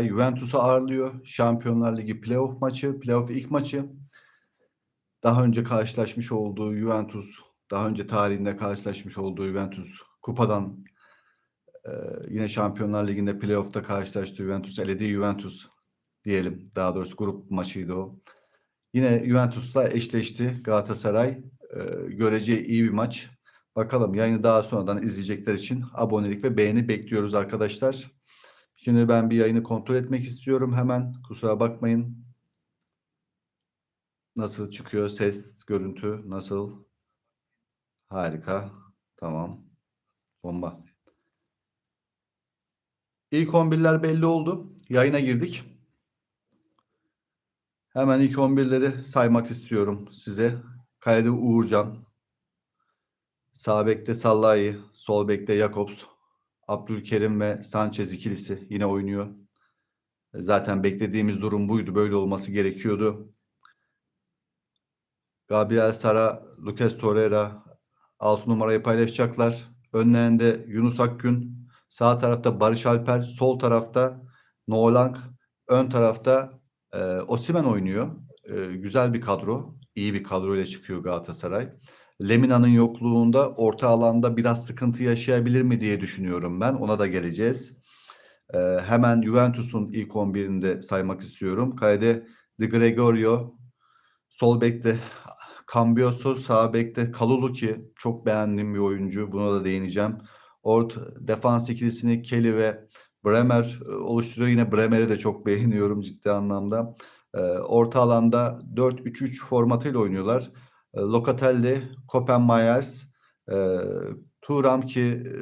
Juventus'u ağırlıyor. Şampiyonlar Ligi playoff maçı, playoff ilk maçı. Daha önce karşılaşmış olduğu Juventus, daha önce tarihinde karşılaşmış olduğu Juventus kupadan e, yine Şampiyonlar Ligi'nde playoff'ta karşılaştığı Juventus, elediği Juventus diyelim. Daha doğrusu grup maçıydı o. Yine Juventus'la eşleşti Galatasaray. E, görece iyi bir maç. Bakalım yayını daha sonradan izleyecekler için abonelik ve beğeni bekliyoruz arkadaşlar. Şimdi ben bir yayını kontrol etmek istiyorum hemen. Kusura bakmayın. Nasıl çıkıyor ses, görüntü nasıl? Harika. Tamam. Bomba. İlk 11'ler belli oldu. Yayına girdik. Hemen ilk 11'leri saymak istiyorum size. Kalede Uğurcan. Sağ bekte Sallahi, sol bekte Jakobs, Abdülkerim ve Sanchez ikilisi yine oynuyor. Zaten beklediğimiz durum buydu. Böyle olması gerekiyordu. Gabriel Sara, Lucas Torreira 6 numarayı paylaşacaklar. Önlerinde Yunus Akgün, sağ tarafta Barış Alper, sol tarafta Nolang, ön tarafta e, Osimen oynuyor. E, güzel bir kadro, iyi bir kadro ile çıkıyor Galatasaray. Lemina'nın yokluğunda orta alanda biraz sıkıntı yaşayabilir mi diye düşünüyorum ben. Ona da geleceğiz. Ee, hemen Juventus'un ilk 11'inde saymak istiyorum. Kalede De Gregorio, sol bekte Cambioso, sağ bekte Kalulu ki çok beğendiğim bir oyuncu. Buna da değineceğim. Orta defans ikilisini Kelly ve Bremer e, oluşturuyor. Yine Bremer'i de çok beğeniyorum ciddi anlamda. Ee, orta alanda 4-3-3 formatıyla oynuyorlar. E, Locatelli, Kopenmeyers, e, Turam ki e,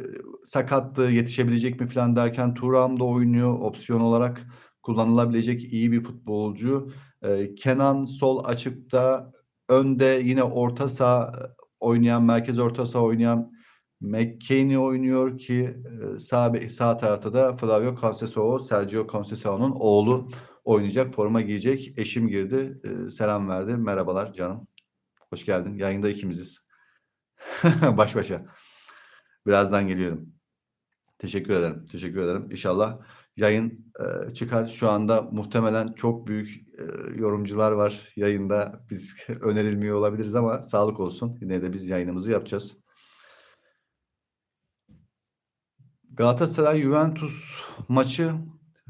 sakattı yetişebilecek mi falan derken Turam da oynuyor opsiyon olarak kullanılabilecek iyi bir futbolcu. E, Kenan sol açıkta önde yine orta saha oynayan merkez orta saha oynayan McKinney oynuyor ki e, sağ sağ tarafta da Flavio Conceição, Sergio Conceição'nun oğlu oynayacak, forma giyecek. Eşim girdi, e, selam verdi. Merhabalar canım. Hoş geldin. Yayında ikimiziz. Baş başa. Birazdan geliyorum. Teşekkür ederim. Teşekkür ederim. İnşallah yayın e, çıkar. Şu anda muhtemelen çok büyük e, yorumcular var yayında. Biz önerilmiyor olabiliriz ama sağlık olsun. Yine de biz yayınımızı yapacağız. Galatasaray Juventus maçı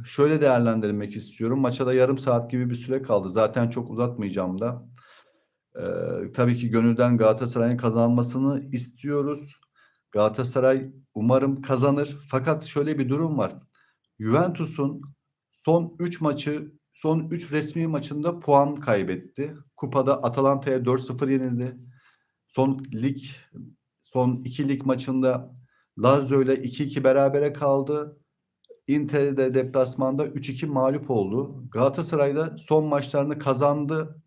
şöyle değerlendirmek istiyorum. Maça da yarım saat gibi bir süre kaldı. Zaten çok uzatmayacağım da. Ee, tabii ki gönülden Galatasaray'ın kazanmasını istiyoruz. Galatasaray umarım kazanır. Fakat şöyle bir durum var. Juventus'un son 3 maçı, son 3 resmi maçında puan kaybetti. Kupada Atalanta'ya 4-0 yenildi. Son lig, son 2 lig maçında Lazio ile 2-2 berabere kaldı. Inter'de deplasmanda 3-2 mağlup oldu. Galatasaray'da son maçlarını kazandı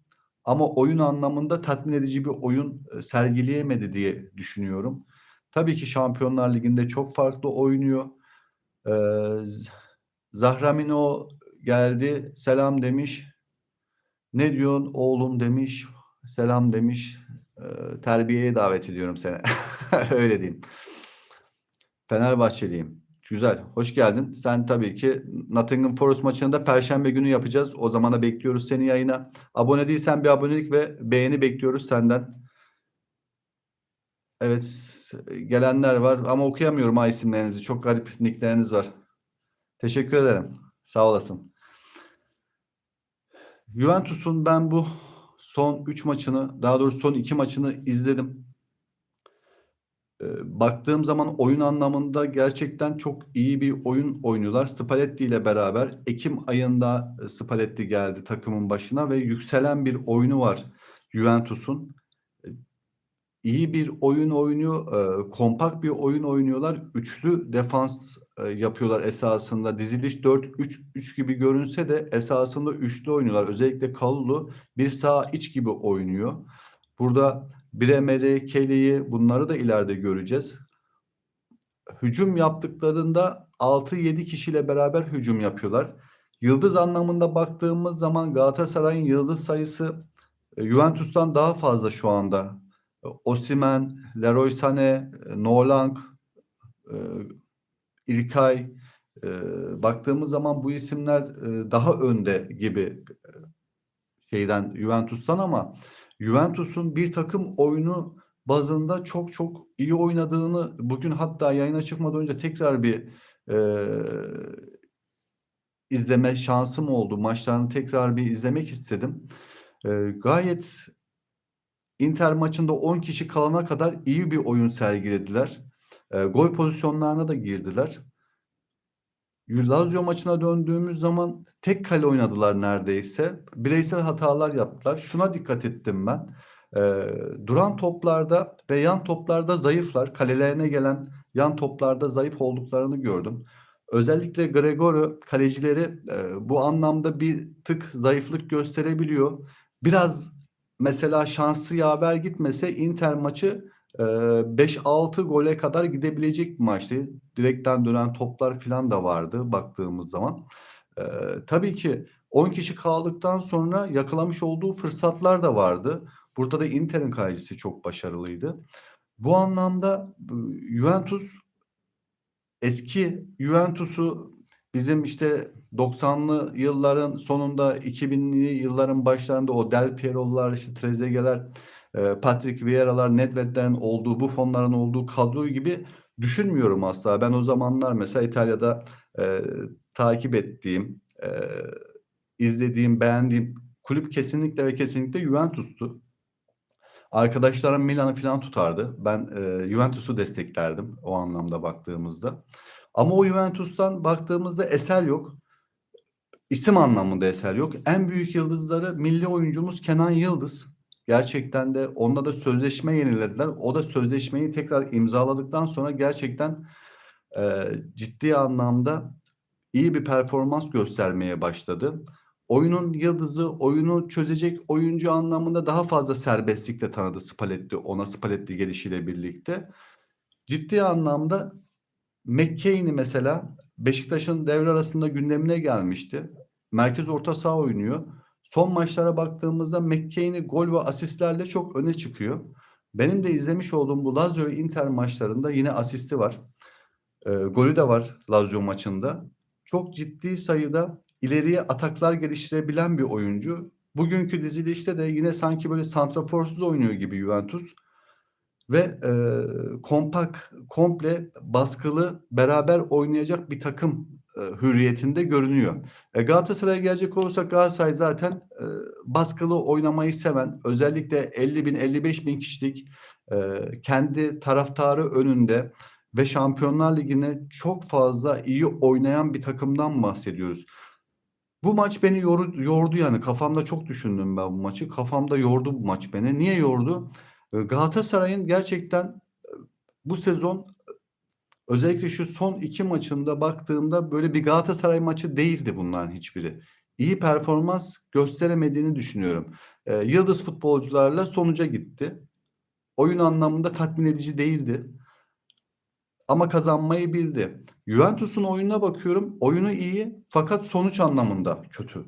ama oyun anlamında tatmin edici bir oyun e, sergileyemedi diye düşünüyorum. Tabii ki Şampiyonlar Ligi'nde çok farklı oynuyor. Ee, Zahramino geldi, selam demiş. Ne diyorsun oğlum demiş, selam demiş. Ee, terbiyeye davet ediyorum seni. Öyle diyeyim. Fenerbahçeliyim. Güzel. Hoş geldin. Sen tabii ki Nottingham Forest maçını da Perşembe günü yapacağız. O zamana bekliyoruz seni yayına. Abone değilsen bir abonelik ve beğeni bekliyoruz senden. Evet. Gelenler var ama okuyamıyorum ha isimlerinizi. Çok garip nickleriniz var. Teşekkür ederim. Sağ olasın. Juventus'un ben bu son 3 maçını daha doğrusu son 2 maçını izledim baktığım zaman oyun anlamında gerçekten çok iyi bir oyun oynuyorlar. Spalletti ile beraber Ekim ayında Spalletti geldi takımın başına ve yükselen bir oyunu var Juventus'un. İyi bir oyun oynuyor, kompakt bir oyun oynuyorlar. Üçlü defans yapıyorlar esasında. Diziliş 4-3-3 gibi görünse de esasında üçlü oynuyorlar. Özellikle Kalulu bir sağ iç gibi oynuyor. Burada Bremer'i, Kelly'yi bunları da ileride göreceğiz. Hücum yaptıklarında 6-7 kişiyle beraber hücum yapıyorlar. Yıldız anlamında baktığımız zaman Galatasaray'ın yıldız sayısı e, Juventus'tan daha fazla şu anda. Osimen, Leroy Sané, Nolang, e, İlkay, Eee, baktığımız zaman bu isimler, daha önde gibi, şeyden Juventus'tan ama Juventus'un bir takım oyunu bazında çok çok iyi oynadığını bugün hatta yayına çıkmadan önce tekrar bir, eee, izleme şansım oldu. Maçlarını tekrar bir izlemek istedim. Eee, gayet Inter maçında 10 kişi kalana kadar iyi bir oyun sergilediler. Eee, gol pozisyonlarına da girdiler. Lazio maçına döndüğümüz zaman tek kale oynadılar neredeyse. Bireysel hatalar yaptılar. Şuna dikkat ettim ben. Eee, duran toplarda ve yan toplarda zayıflar. Kalelerine gelen yan toplarda zayıf olduklarını gördüm. Özellikle Gregore kalecileri, eee, bu anlamda bir tık zayıflık gösterebiliyor. Biraz mesela şansı yaver gitmese Inter maçı, 5-6 gole kadar gidebilecek bir maçtı. Direkten dönen toplar filan da vardı baktığımız zaman. Eee, tabii ki 10 kişi kaldıktan sonra yakalamış olduğu fırsatlar da vardı. Burada da Inter'in kalecisi çok başarılıydı. Bu anlamda Juventus eski Juventus'u bizim işte 90'lı yılların sonunda 2000'li yılların başlarında o Del Piero'lar, işte Trezeguet'ler, Patrick Vieira'lar, Nedved'lerin olduğu, Buffon'ların olduğu kadro gibi düşünmüyorum asla. Ben o zamanlar mesela İtalya'da, eee, takip ettiğim, eee, izlediğim, beğendiğim kulüp kesinlikle ve kesinlikle Juventus'tu. Arkadaşlarım Milan'ı filan tutardı. Ben, eee, Juventus'u desteklerdim o anlamda baktığımızda. Ama o Juventus'tan baktığımızda eser yok. İsim anlamında eser yok. En büyük yıldızları milli oyuncumuz Kenan Yıldız. Gerçekten de onunla da sözleşme yenilediler. O da sözleşmeyi tekrar imzaladıktan sonra gerçekten, eee, ciddi anlamda iyi bir performans göstermeye başladı. Oyunun yıldızı, oyunu çözecek oyuncu anlamında daha fazla serbestlik de tanıdı Spalletti ona, Spalletti gelişiyle birlikte. Ciddi anlamda McKennie mesela Beşiktaş'ın devre arasında gündemine gelmişti. Merkez orta saha oynuyor. Son maçlara baktığımızda McKennie gol ve asistlerle çok öne çıkıyor. Benim de izlemiş olduğum bu Lazio Inter maçlarında yine asisti var. Eee, golü de var Lazio maçında. Çok ciddi sayıda ileriye ataklar geliştirebilen bir oyuncu. Bugünkü dizilişte de yine sanki böyle santraforsuz oynuyor gibi Juventus ve, eee, kompak, komple baskılı, beraber oynayacak bir takım, eee, hürriyetinde görünüyor. E, Galatasaray'a gelecek olursak Galatasaray zaten, eee, baskılı oynamayı seven, özellikle 50.000 55.000 kişilik, eee, kendi taraftarı önünde ve Şampiyonlar Ligi'ne çok fazla iyi oynayan bir takımdan bahsediyoruz. Bu maç beni yoru yordu yani kafamda çok düşündüm ben bu maçı. Kafamda yordu bu maç beni. Niye yordu? Eee, Galatasaray'ın gerçekten, eee, bu sezon, özellikle şu son 2 maçında baktığımda böyle bir Galatasaray maçı değildi bunların hiçbiri. İyi performans gösteremediğini düşünüyorum. Eee, yıldız futbolcularla sonuca gitti. Oyun anlamında tatmin edici değildi. Ama kazanmayı bildi. Juventus'un oyununa bakıyorum. Oyunu iyi fakat sonuç anlamında kötü.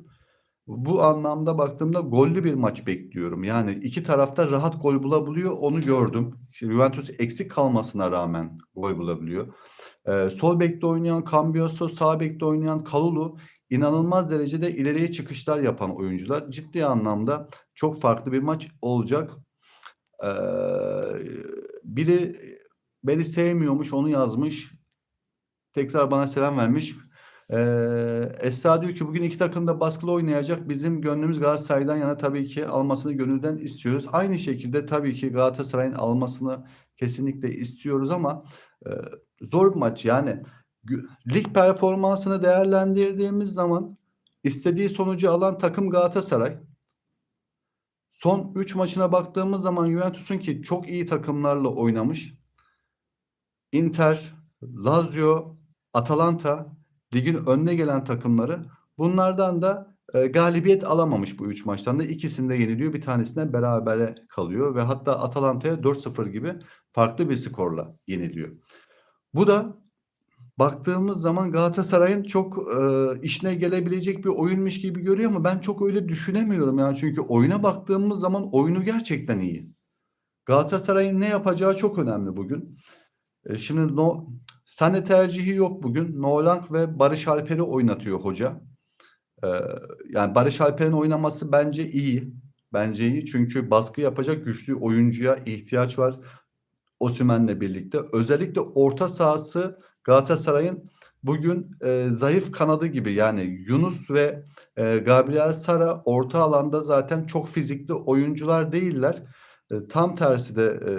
Bu anlamda baktığımda gollü bir maç bekliyorum. Yani 2 taraf da rahat gol bulabiliyor, onu gördüm. İşte Juventus eksik kalmasına rağmen gol bulabiliyor. Eee, sol bekte oynayan Cambiaso, sağ bekte oynayan Kalulu inanılmaz derecede ileriye çıkışlar yapan oyuncular. Ciddi anlamda çok farklı bir maç olacak. Eee, biri beni sevmiyormuş, onu yazmış. Tekrar bana selam vermiş. Eee, Esra diyor ki bugün 2 takım da baskılı oynayacak. Bizim gönlümüz Galatasaray'dan yana tabii ki almasını gönülden istiyoruz. Aynı şekilde tabii ki Galatasaray'ın almasını kesinlikle istiyoruz ama, eee, zor bir maç. Yani lig performansını değerlendirdiğimiz zaman istediği sonucu alan takım Galatasaray. Son 3 maçına baktığımız zaman Juventus'un ki çok iyi takımlarla oynamış. Inter, Lazio, Atalanta ligin önüne gelen takımları. Bunlardan da, eee, galibiyet alamamış bu 3 maçtan da. İkisinde yeniliyor, bir tanesinde berabere kalıyor ve hatta Atalanta'ya 4-0 gibi farklı bir skorla yeniliyor. Bu da baktığımız zaman Galatasaray'ın çok, eee, işine gelebilecek bir oyunmuş gibi görüyor ama ben çok öyle düşünemiyorum yani. Çünkü oyuna baktığımız zaman oyunu gerçekten iyi. Galatasaray'ın ne yapacağı çok önemli bugün. E, şimdi no, Sane tercihi yok bugün. Nolang ve Barış Alper'i oynatıyor hoca. E, yani Barış Alper'in oynaması bence iyi. Bence iyi çünkü baskı yapacak güçlü oyuncuya ihtiyaç var. Osimhen'le birlikte. Özellikle orta sahası Galatasaray'ın bugün e, zayıf kanadı gibi yani Yunus ve e, Gabriel Sara orta alanda zaten çok fizikli oyuncular değiller. E, tam tersi de e,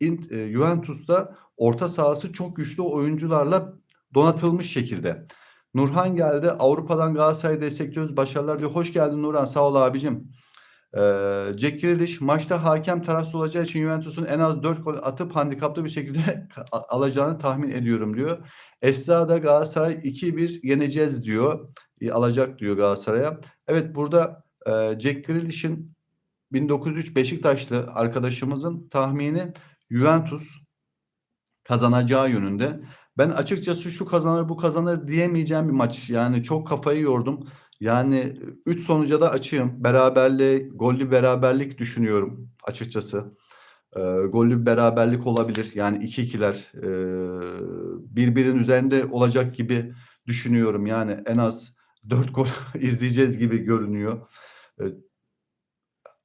Juventus'ta orta sahası çok güçlü oyuncularla donatılmış şekilde. Nurhan geldi. Avrupa'dan Galatasaray'ı destekliyoruz. Başarılar diyor. Hoş geldin Nurhan. Sağ ol abicim. Ee, Jack Grealish maçta hakem tarafsız olacağı için Juventus'un en az 4 gol atıp handikaplı bir şekilde alacağını tahmin ediyorum diyor. Esra da Galatasaray 2-1 yeneceğiz diyor. E, alacak diyor Galatasaray'a. Evet burada e, Jack Grealish'in 1903 Beşiktaşlı arkadaşımızın tahmini Juventus kazanacağı yönünde. Ben açıkçası şu kazanır bu kazanır diyemeyeceğim bir maç. Yani çok kafayı yordum. Yani 3 sonuca da açığım. Beraberliğe, gollü beraberlik düşünüyorum açıkçası. E, gollü beraberlik olabilir. Yani 2-2'ler e, birbirinin üzerinde olacak gibi düşünüyorum. Yani en az 4 gol izleyeceğiz gibi görünüyor. E,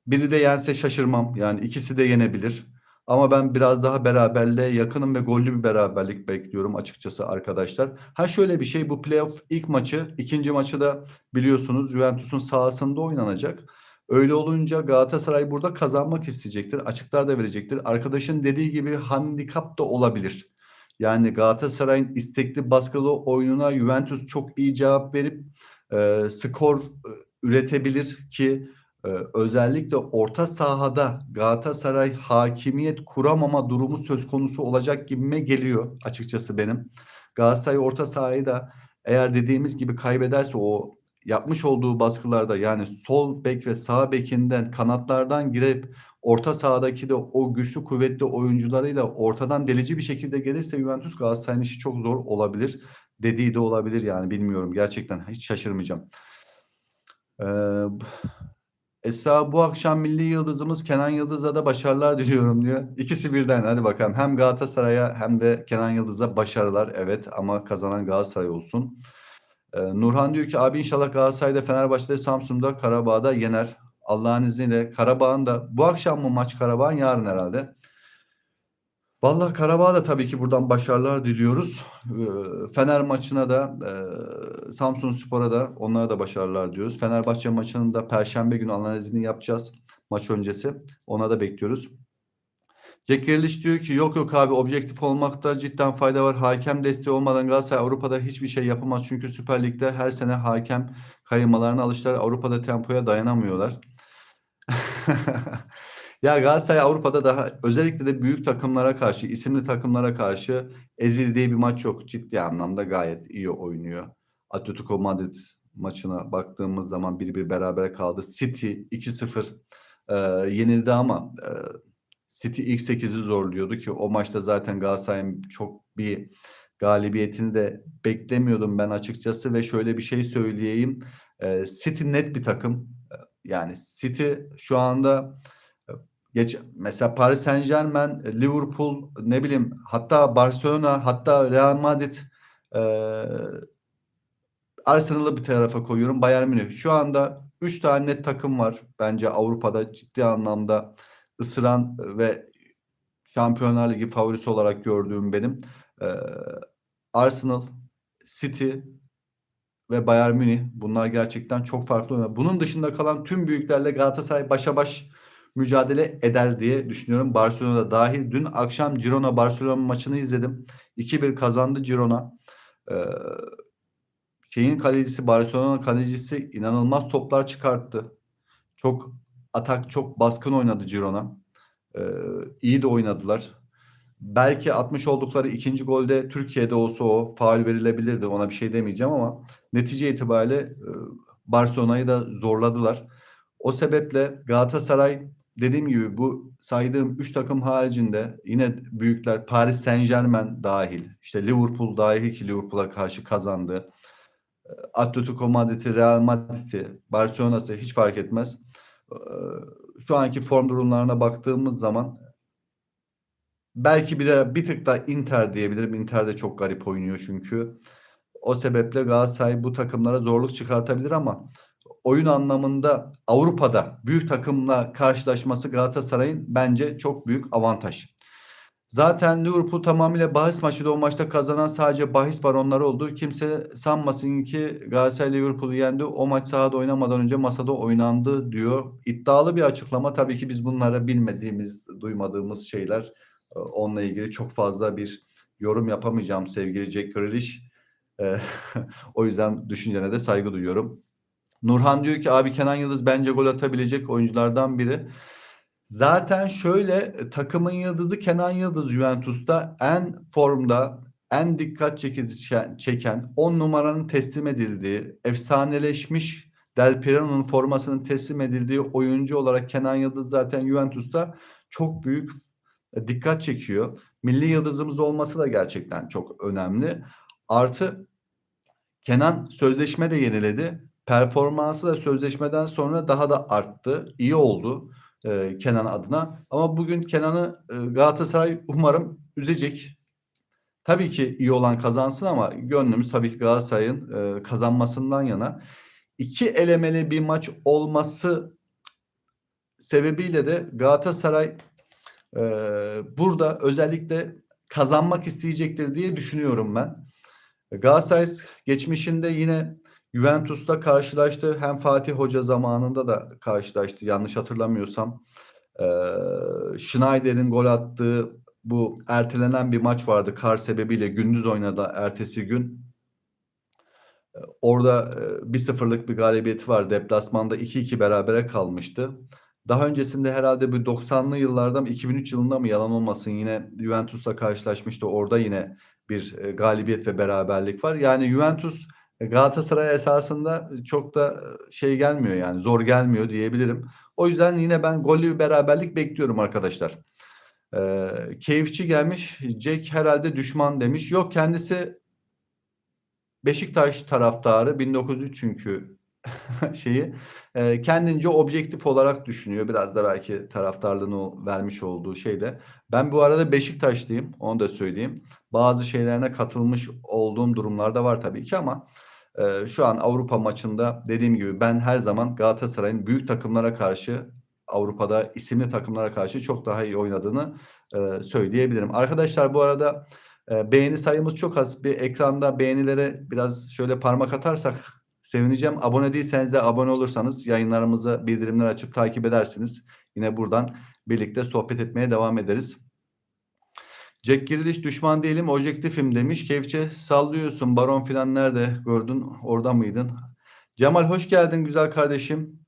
biri de yense şaşırmam. Yani ikisi de yenebilir. Ama ben biraz daha beraberliğe yakınım ve gollü bir beraberlik bekliyorum açıkçası arkadaşlar. Ha şöyle bir şey bu playoff ilk maçı, ikinci maçı da biliyorsunuz Juventus'un sahasında oynanacak. Öyle olunca Galatasaray burada kazanmak isteyecektir. Açıklar da verecektir. Arkadaşın dediği gibi handikap da olabilir. Yani Galatasaray'ın istekli baskılı oyununa Juventus çok iyi cevap verip e, skor üretebilir ki ee, özellikle orta sahada Galatasaray hakimiyet kuramama durumu söz konusu olacak gibime geliyor açıkçası benim. Galatasaray orta sahayı da eğer dediğimiz gibi kaybederse o yapmış olduğu baskılarda yani sol bek ve sağ bekinden kanatlardan girip orta sahadaki de o güçlü kuvvetli oyuncularıyla ortadan delici bir şekilde gelirse Juventus Galatasaray'ın işi çok zor olabilir. Dediği de olabilir yani bilmiyorum gerçekten hiç şaşırmayacağım. Ee, Esra bu akşam milli yıldızımız Kenan Yıldız'a da başarılar diliyorum diyor. İkisi birden hadi bakalım. Hem Galatasaray'a hem de Kenan Yıldız'a başarılar. Evet ama kazanan Galatasaray olsun. Ee, Nurhan diyor ki abi inşallah Galatasaray'da Fenerbahçe'de Samsun'da Karabağ'da yener. Allah'ın izniyle Karabağ'ın da bu akşam mı maç Karabağ'ın yarın herhalde. Vallahi Karabağ'a tabii ki buradan başarılar diliyoruz. Fener maçına da Samsun Spor'a da onlara da başarılar diliyoruz. Fenerbahçe maçının da Perşembe günü analizini yapacağız maç öncesi. Ona da bekliyoruz. Jack Grealish diyor ki yok yok abi objektif olmakta cidden fayda var. Hakem desteği olmadan Galatasaray Avrupa'da hiçbir şey yapamaz. Çünkü Süper Lig'de her sene hakem kayırmalarına alıştılar. Avrupa'da tempoya dayanamıyorlar. Ya Galatasaray Avrupa'da daha özellikle de büyük takımlara karşı, isimli takımlara karşı ezildiği bir maç yok. Ciddi anlamda gayet iyi oynuyor. Atletico Madrid maçına baktığımız zaman bir bir berabere kaldı. City 2-0 e, yenildi ama e, City ilk 8'i zorluyordu ki o maçta zaten Galatasaray'ın çok bir galibiyetini de beklemiyordum ben açıkçası ve şöyle bir şey söyleyeyim. E, City net bir takım. E, yani City şu anda Geç mesela Paris Saint-Germain, Liverpool, ne bileyim hatta Barcelona, hatta Real Madrid e, Arsenal'ı bir tarafa koyuyorum. Bayern Münih. Şu anda 3 tane net takım var bence Avrupa'da ciddi anlamda ısıran ve Şampiyonlar Ligi favorisi olarak gördüğüm benim. E, Arsenal, City ve Bayern Münih. Bunlar gerçekten çok farklı. Bunun dışında kalan tüm büyüklerle Galatasaray başa baş mücadele eder diye düşünüyorum. Barcelona dahil. Dün akşam Girona Barcelona maçını izledim. 2-1 kazandı Girona. Ee, şeyin kalecisi Barcelona'nın kalecisi inanılmaz toplar çıkarttı. Çok atak çok baskın oynadı Girona. Ee, iyi de oynadılar. Belki atmış oldukları ikinci golde Türkiye'de olsa o faul verilebilirdi. Ona bir şey demeyeceğim ama netice itibariyle e, Barcelona'yı da zorladılar. O sebeple Galatasaray dediğim gibi bu saydığım 3 takım haricinde yine büyükler Paris Saint Germain dahil işte Liverpool dahil ki Liverpool'a karşı kazandı. Ee, Atletico Madrid'i, Real Madrid'i, Barcelona'sı hiç fark etmez. Ee, şu anki form durumlarına baktığımız zaman belki bir, bir tık da Inter diyebilirim. Inter de çok garip oynuyor çünkü. O sebeple Galatasaray bu takımlara zorluk çıkartabilir ama oyun anlamında Avrupa'da büyük takımla karşılaşması Galatasaray'ın bence çok büyük avantaj. Zaten Liverpool tamamıyla bahis maçı da o maçta kazanan sadece bahis baronları oldu. Kimse sanmasın ki Galatasaray Liverpool'u yendi. O maç sahada oynamadan önce masada oynandı diyor. İddialı bir açıklama. Tabii ki biz bunlara bilmediğimiz, duymadığımız şeyler. Ee, onunla ilgili çok fazla bir yorum yapamayacağım sevgili Jack Grealish. Ee, o yüzden düşüncene de saygı duyuyorum. Nurhan diyor ki abi Kenan Yıldız bence gol atabilecek oyunculardan biri. Zaten şöyle e, takımın yıldızı Kenan Yıldız Juventus'ta en formda, en dikkat çekici çeken 10 numaranın teslim edildiği, efsaneleşmiş Del Piero'nun formasının teslim edildiği oyuncu olarak Kenan Yıldız zaten Juventus'ta çok büyük e, dikkat çekiyor. Milli yıldızımız olması da gerçekten çok önemli. Artı Kenan sözleşme de yeniledi. Performansı da sözleşmeden sonra daha da arttı. İyi oldu e, Kenan adına. Ama bugün Kenan'ı e, Galatasaray umarım üzecek. Tabii ki iyi olan kazansın ama gönlümüz tabii ki Galatasaray'ın e, kazanmasından yana. İki elemeli bir maç olması sebebiyle de Galatasaray e, burada özellikle kazanmak isteyecektir diye düşünüyorum ben. Galatasaray geçmişinde yine Juventus'ta karşılaştı. Hem Fatih Hoca zamanında da karşılaştı yanlış hatırlamıyorsam. Ee, Schneider'in gol attığı bu ertelenen bir maç vardı kar sebebiyle gündüz oynadı ertesi gün. Orada e, 1-0'lık bir galibiyeti var. Deplasmanda 2-2 berabere kalmıştı. Daha öncesinde herhalde bir 90'lı yıllarda mı 2003 yılında mı yalan olmasın yine Juventus'la karşılaşmıştı. Orada yine bir e, galibiyet ve beraberlik var. Yani Juventus Galatasaray esasında çok da e, şey gelmiyor yani zor gelmiyor diyebilirim. O yüzden yine ben gollü bir beraberlik bekliyorum arkadaşlar. Ee, keyifçi gelmiş. Jack herhalde düşman demiş. Yok kendisi Beşiktaş taraftarı 1903 çünkü şeyi e, kendince objektif olarak düşünüyor. Biraz da belki taraftarlığını vermiş olduğu şeyle. Ben bu arada Beşiktaşlıyım. Onu da söyleyeyim. Bazı şeylerine katılmış olduğum durumlarda var tabii ki ama e, şu an Avrupa maçında dediğim gibi ben her zaman Galatasaray'ın büyük takımlara karşı Avrupa'da isimli takımlara karşı çok daha iyi oynadığını e, söyleyebilirim. Arkadaşlar bu arada e, beğeni sayımız çok az. Bir ekranda beğenilere biraz şöyle parmak atarsak sevineceğim. Abone değilseniz de abone olursanız yayınlarımızı bildirimler açıp takip edersiniz. Yine buradan birlikte sohbet etmeye devam ederiz. Jack Grealish düşman değilim objektifim demiş. Keyifçe sallıyorsun. Baron filan nerede gördün? Orada mıydın? Cemal hoş geldin güzel kardeşim.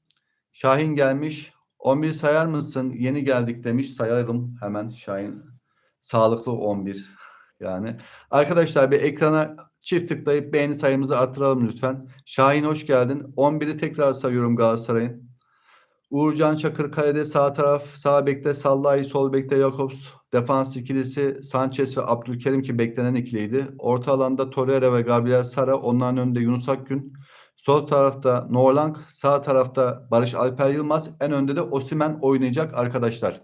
Şahin gelmiş. 11 sayar mısın? Yeni geldik demiş. Sayalım hemen Şahin. Sağlıklı 11 yani. Arkadaşlar bir ekrana çift tıklayıp beğeni sayımızı arttıralım lütfen. Şahin hoş geldin. 11'i tekrar sayıyorum Galatasaray'ın. Uğurcan Çakır kalede sağ taraf, sağ bekte Sallai, sol bekte Jakobs, defans ikilisi Sanchez ve Abdülkerim ki beklenen ikiliydi. Orta alanda Torreira ve Gabriel Sara, onların önünde Yunus Akgün. Sol tarafta Nolang, sağ tarafta Barış Alper Yılmaz, en önde de Osimen oynayacak arkadaşlar.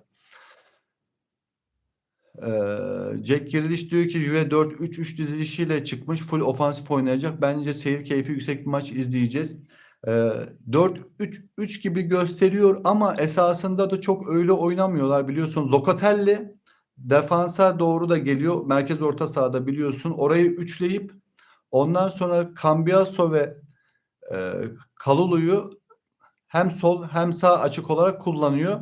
Ee, Jack Grealish diyor ki Juve 4-3-3 dizilişiyle çıkmış. Full ofansif oynayacak. Bence seyir keyfi yüksek bir maç izleyeceğiz. Ee, 4-3-3 gibi gösteriyor ama esasında da çok öyle oynamıyorlar biliyorsun. Locatelli defansa doğru da geliyor. Merkez orta sahada biliyorsun. Orayı üçleyip ondan sonra Cambiaso ve e, Kalulu'yu hem sol hem sağ açık olarak kullanıyor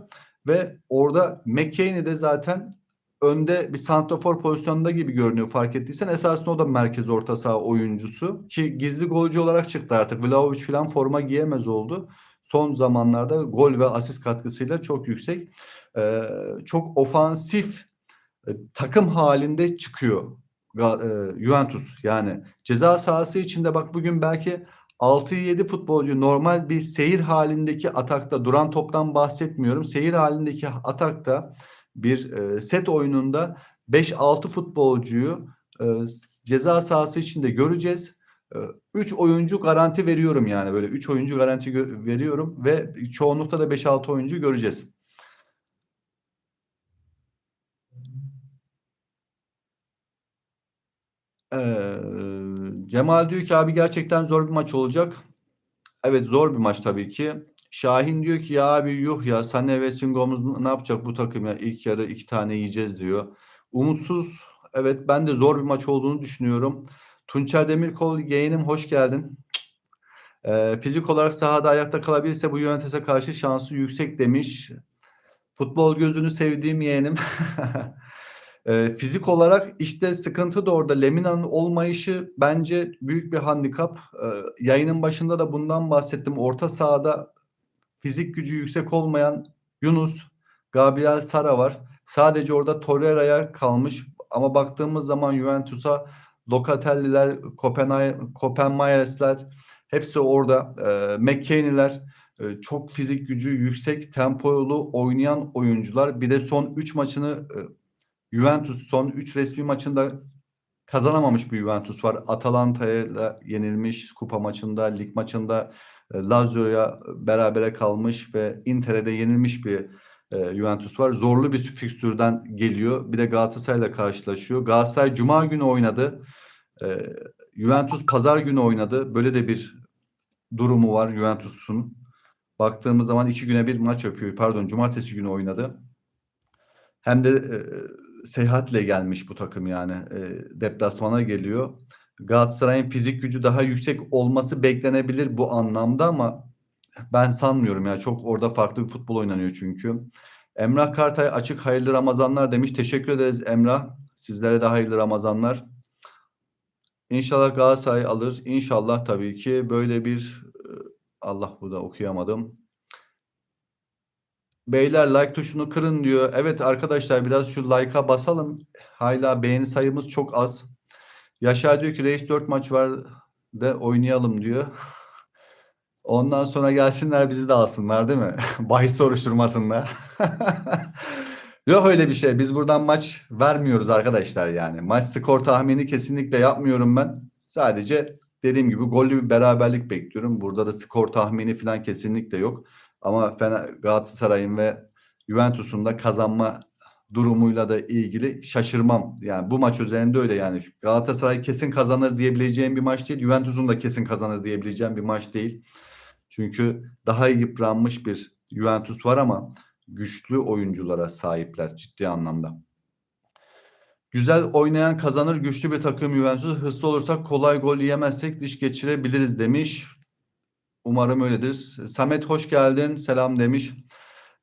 ve orada McCain'i de zaten önde bir santrafor pozisyonunda gibi görünüyor fark ettiysen. Esasında o da merkez orta saha oyuncusu. Ki gizli golcü olarak çıktı artık. Vlahovic falan forma giyemez oldu. Son zamanlarda gol ve asist katkısıyla çok yüksek. Ee, çok ofansif e, takım halinde çıkıyor e, Juventus. Yani ceza sahası içinde bak bugün belki 6-7 futbolcu normal bir seyir halindeki atakta duran toptan bahsetmiyorum. Seyir halindeki atakta bir e, set oyununda 5-6 futbolcuyu ceza sahası içinde göreceğiz. 3 e, oyuncu garanti veriyorum yani böyle 3 oyuncu garanti veriyorum ve çoğunlukta da 5-6 oyuncu göreceğiz. Eee, Cemal diyor ki abi gerçekten zor bir maç olacak. Evet zor bir maç tabii ki. Şahin diyor ki ya abi yuh ya Sané ve Singomuz ne yapacak bu takım ya ilk yarı iki tane yiyeceğiz diyor. Umutsuz evet ben de zor bir maç olduğunu düşünüyorum. Tunçer Demirkol yeğenim hoş geldin. Eee, fizik olarak sahada ayakta kalabilirse bu Juventus'a karşı şansı yüksek demiş. Futbol gözünü sevdiğim yeğenim. Eee, fizik olarak işte sıkıntı da orada. Lemina'nın olmayışı bence büyük bir handikap. Eee, yayının başında da bundan bahsettim. Orta sahada fizik gücü yüksek olmayan Yunus, Gabriel Sara var. Sadece orada Torreira'ya kalmış ama baktığımız zaman Juventus'a Locatelli'ler, Kopenmayers'ler hepsi orada. Eee, McKennie'ler eee, çok fizik gücü yüksek, tempolu oynayan oyuncular. Bir de son 3 maçını eee, Juventus son 3 resmi maçında kazanamamış bir Juventus var. Atalanta'ya yenilmiş kupa maçında, lig maçında eee, Lazio'ya berabere kalmış ve Inter'e de yenilmiş bir eee, Juventus var. Zorlu bir fikstürden geliyor. Bir de Galatasaray'la karşılaşıyor. Galatasaray cuma günü oynadı. Eee, Juventus pazar günü oynadı. Böyle de bir durumu var Juventus'un. Baktığımız zaman iki güne bir maç yapıyor. Pardon cumartesi günü oynadı. Hem de eee, seyahatle gelmiş bu takım yani. Eee, deplasmana geliyor. Galatasaray'ın fizik gücü daha yüksek olması beklenebilir bu anlamda ama ben sanmıyorum ya. Çok orada farklı bir futbol oynanıyor çünkü. Emrah Kartay açık hayırlı Ramazanlar demiş. Teşekkür ederiz Emrah. Sizlere de hayırlı Ramazanlar. İnşallah Galatasaray alır. İnşallah tabii ki böyle bir Allah bu da okuyamadım. Beyler like tuşunu kırın diyor. Evet arkadaşlar biraz şu like'a basalım. Hala beğeni sayımız çok az. Yaşar diyor ki reis 4 maç var da oynayalım diyor. Ondan sonra gelsinler bizi de alsınlar değil mi? Bahis soruşturmasınlar. Yok öyle bir şey. Biz buradan maç vermiyoruz arkadaşlar yani. Maç skor tahmini kesinlikle yapmıyorum ben. Sadece dediğim gibi gollü bir beraberlik bekliyorum. Burada da skor tahmini falan kesinlikle yok. Ama Fener, Galatasaray'ın ve Juventus'un da kazanma durumuyla da ilgili şaşırmam. Yani bu maç üzerinde öyle yani. Galatasaray kesin kazanır diyebileceğim bir maç değil. Juventus'un da kesin kazanır diyebileceğim bir maç değil. Çünkü daha yıpranmış bir Juventus var ama güçlü oyunculara sahipler ciddi anlamda. Güzel oynayan kazanır güçlü bir takım Juventus. Hızlı olursak kolay gol yemezsek diş geçirebiliriz demiş. Umarım öyledir. Samet hoş geldin. Selam demiş.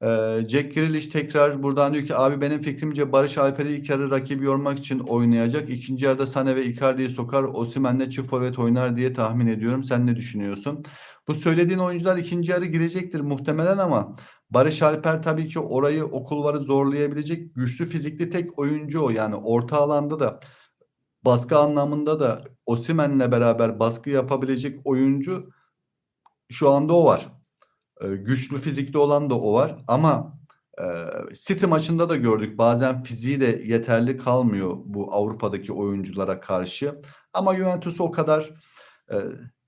Ee, Jack Grealish tekrar buradan diyor ki abi benim fikrimce Barış Alper'i ilk yarı rakibi yormak için oynayacak. İkinci yarıda Sané ve Icardi'yi sokar. Osimhen'le çift forvet oynar diye tahmin ediyorum. Sen ne düşünüyorsun? Bu söylediğin oyuncular ikinci yarı girecektir muhtemelen ama Barış Alper tabii ki orayı o kulvarı zorlayabilecek güçlü fizikli tek oyuncu o. Yani orta alanda da baskı anlamında da Osimhen'le beraber baskı yapabilecek oyuncu şu anda o var. Ee, güçlü fizikli olan da o var ama e, City maçında da gördük bazen fiziği de yeterli kalmıyor bu Avrupa'daki oyunculara karşı. Ama Juventus o kadar e,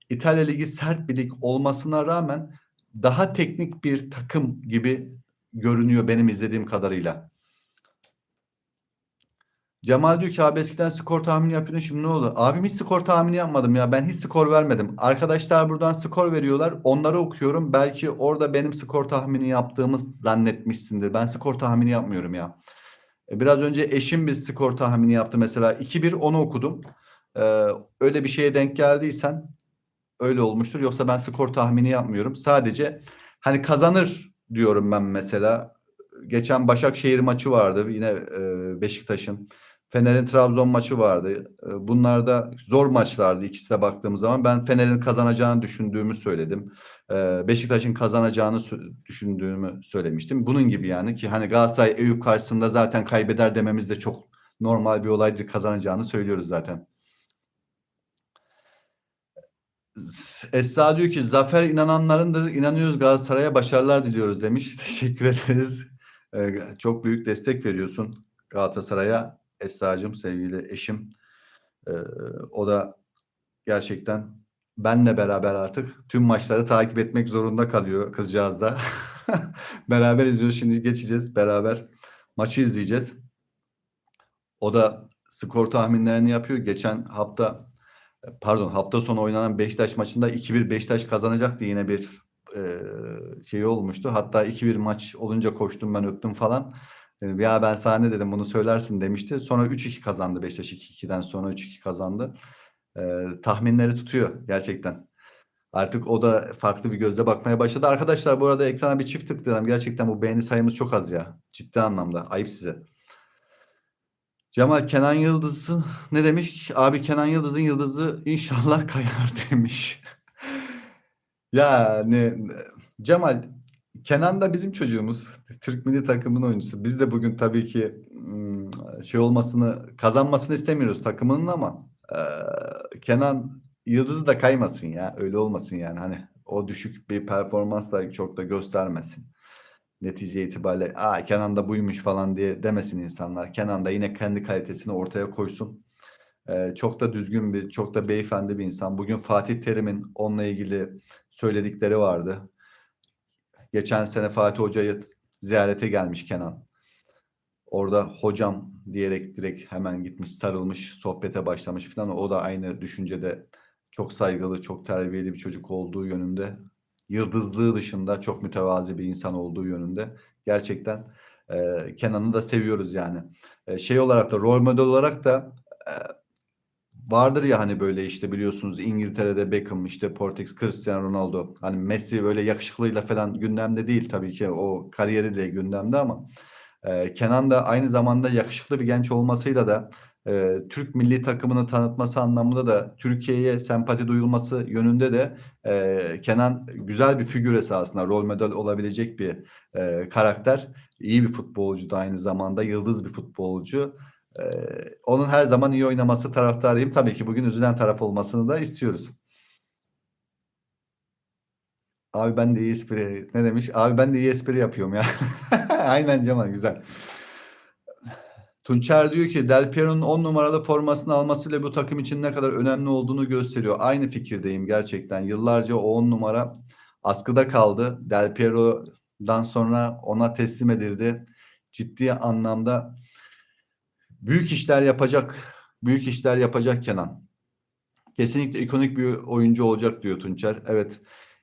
İtalya Ligi sert bir lig olmasına rağmen daha teknik bir takım gibi görünüyor benim izlediğim kadarıyla. Cemal diyor ki abi eskiden skor tahmini yapıyordun şimdi ne oldu? Abim hiç skor tahmini yapmadım ya. Ben hiç skor vermedim. Arkadaşlar buradan skor veriyorlar. Onları okuyorum. Belki orada benim skor tahmini yaptığımı zannetmişsindir. Ben skor tahmini yapmıyorum ya. E, Biraz önce eşim bir skor tahmini yaptı mesela. 2-1 onu okudum. Ee, öyle bir şeye denk geldiysen öyle olmuştur. Yoksa ben skor tahmini yapmıyorum. Sadece hani kazanır diyorum ben mesela. Geçen Başakşehir maçı vardı. Yine e, Beşiktaş'ın. Fener'in Trabzon maçı vardı. E, Bunlar da zor maçlardı ikisi de baktığımız zaman. Ben Fener'in kazanacağını düşündüğümü söyledim. E, Beşiktaş'ın kazanacağını düşündüğümü söylemiştim. Bunun gibi yani ki hani Galatasaray Eyüp karşısında zaten kaybeder dememiz de çok normal bir olaydır. Kazanacağını söylüyoruz zaten. Esra diyor ki zafer inananlarındır. İnanıyoruz Galatasaray'a başarılar diliyoruz demiş. Teşekkür ederiz. Ee, çok büyük destek veriyorsun Galatasaray'a. Esra'cığım sevgili eşim. Ee, o da gerçekten benle beraber artık tüm maçları takip etmek zorunda kalıyor kızcağız da. beraber izliyoruz. Şimdi geçeceğiz. Beraber maçı izleyeceğiz. O da skor tahminlerini yapıyor. Geçen hafta pardon hafta sonu oynanan Beşiktaş maçında 2-1 Beşiktaş kazanacaktı yine bir e, şey olmuştu. Hatta 2-1 maç olunca koştum ben öptüm falan. E, ya ben sahne dedim bunu söylersin demişti. Sonra 3-2 kazandı Beşiktaş 2-2'den sonra 3-2 kazandı. E, tahminleri tutuyor gerçekten. Artık o da farklı bir gözle bakmaya başladı. Arkadaşlar bu arada ekrana bir çift tıklayalım. Gerçekten bu beğeni sayımız çok az ya. Ciddi anlamda. Ayıp size. Cemal Kenan Yıldız'ı ne demiş? Abi Kenan Yıldız'ın yıldızı inşallah kayar demiş. yani Cemal Kenan da bizim çocuğumuz. Türk milli takımının oyuncusu. Biz de bugün tabii ki şey olmasını kazanmasını istemiyoruz takımının ama Kenan Yıldızı da kaymasın ya. Öyle olmasın yani. Hani o düşük bir performans da çok da göstermesin. Netice itibariyle Aa, Kenan da buymuş falan diye demesin insanlar. Kenan da yine kendi kalitesini ortaya koysun. Ee, çok da düzgün bir, çok da beyefendi bir insan. Bugün Fatih Terim'in onunla ilgili söyledikleri vardı. Geçen sene Fatih Hoca'yı ziyarete gelmiş Kenan. Orada hocam diyerek direkt hemen gitmiş sarılmış sohbete başlamış falan. O da aynı düşüncede çok saygılı, çok terbiyeli bir çocuk olduğu yönünde, yıldızlığı dışında çok mütevazi bir insan olduğu yönünde gerçekten e, Kenan'ı da seviyoruz yani. E, şey olarak da rol model olarak da e, vardır ya hani böyle işte biliyorsunuz İngiltere'de Beckham işte Portekiz Cristiano Ronaldo hani Messi böyle yakışıklıyla falan gündemde değil tabii ki o kariyeriyle gündemde ama e, Kenan da aynı zamanda yakışıklı bir genç olmasıyla da e, Türk milli takımını tanıtması anlamında da Türkiye'ye sempati duyulması yönünde de e, Kenan güzel bir figür esasında rol model olabilecek bir e, karakter. İyi bir futbolcu da aynı zamanda yıldız bir futbolcu. Onun her zaman iyi oynaması taraftarıyım. Tabii ki bugün üzülen taraf olmasını da istiyoruz. Abi ben de iyi espri ne demiş? Abi ben de iyi espri yapıyorum ya. Aynen Cemal güzel. Tunçer diyor ki Del Piero'nun 10 numaralı formasını almasıyla bu takım için ne kadar önemli olduğunu gösteriyor. Aynı fikirdeyim gerçekten. Yıllarca o 10 numara askıda kaldı. Del Piero'dan sonra ona teslim edildi. Ciddi anlamda büyük işler yapacak, büyük işler yapacak Kenan. Kesinlikle ikonik bir oyuncu olacak diyor Tunçer. Evet.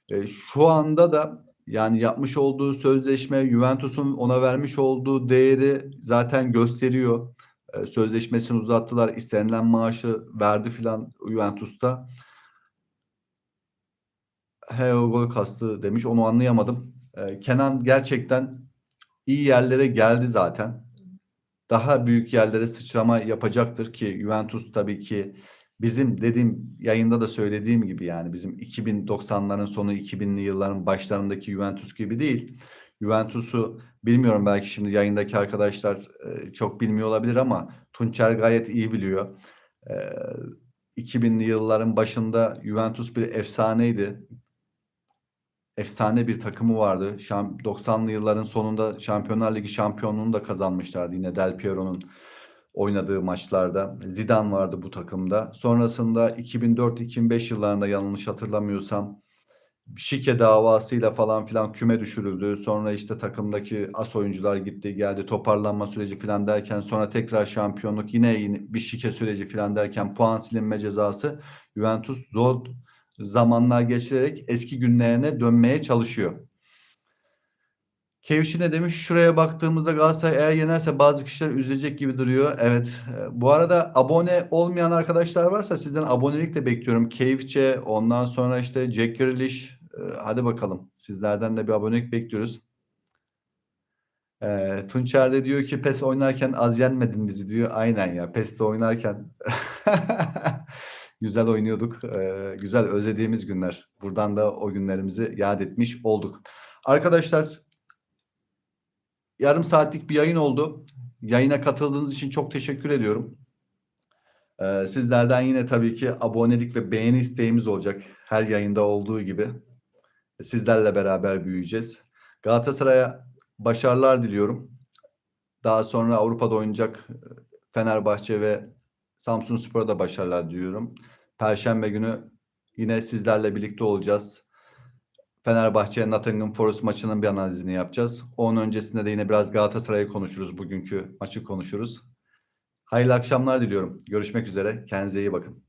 E, şu anda da yani yapmış olduğu sözleşme Juventus'un ona vermiş olduğu değeri zaten gösteriyor. Ee, sözleşmesini uzattılar. istenilen maaşı verdi filan Juventus'ta. He o gol kastı demiş. Onu anlayamadım. Ee, Kenan gerçekten iyi yerlere geldi zaten. Daha büyük yerlere sıçrama yapacaktır ki Juventus tabii ki bizim dediğim yayında da söylediğim gibi yani bizim 2090'ların sonu 2000'li yılların başlarındaki Juventus gibi değil. Juventus'u bilmiyorum belki şimdi yayındaki arkadaşlar e, çok bilmiyor olabilir ama Tunçer gayet iyi biliyor. E, 2000'li yılların başında Juventus bir efsaneydi. Efsane bir takımı vardı. Şam, 90'lı yılların sonunda Şampiyonlar Ligi şampiyonluğunu da kazanmışlardı yine Del Piero'nun oynadığı maçlarda. Zidane vardı bu takımda. Sonrasında 2004-2005 yıllarında yanlış hatırlamıyorsam şike davasıyla falan filan küme düşürüldü. Sonra işte takımdaki as oyuncular gitti geldi toparlanma süreci filan derken sonra tekrar şampiyonluk yine, yine bir şike süreci filan derken puan silinme cezası Juventus zor zamanlar geçirerek eski günlerine dönmeye çalışıyor. Kevşi ne demiş? Şuraya baktığımızda Galatasaray eğer yenerse bazı kişiler üzülecek gibi duruyor. Evet. E, bu arada abone olmayan arkadaşlar varsa sizden abonelik de bekliyorum. Keyifçe, ondan sonra işte Jack Grealish. E, hadi bakalım. Sizlerden de bir abonelik bekliyoruz. E, Tunçer de diyor ki PES oynarken az yenmedin bizi diyor. Aynen ya. PES'te oynarken güzel oynuyorduk. E, güzel özlediğimiz günler. Buradan da o günlerimizi yad etmiş olduk. Arkadaşlar yarım saatlik bir yayın oldu. Yayına katıldığınız için çok teşekkür ediyorum. Ee, sizlerden yine tabii ki abonelik ve beğeni isteğimiz olacak. Her yayında olduğu gibi. Sizlerle beraber büyüyeceğiz. Galatasaray'a başarılar diliyorum. Daha sonra Avrupa'da oynayacak Fenerbahçe ve Samsun Spor'a da başarılar diliyorum. Perşembe günü yine sizlerle birlikte olacağız. Fenerbahçe Nottingham Forest maçının bir analizini yapacağız. Onun öncesinde de yine biraz Galatasaray'ı konuşuruz. Bugünkü maçı konuşuruz. Hayırlı akşamlar diliyorum. Görüşmek üzere. Kendinize iyi bakın.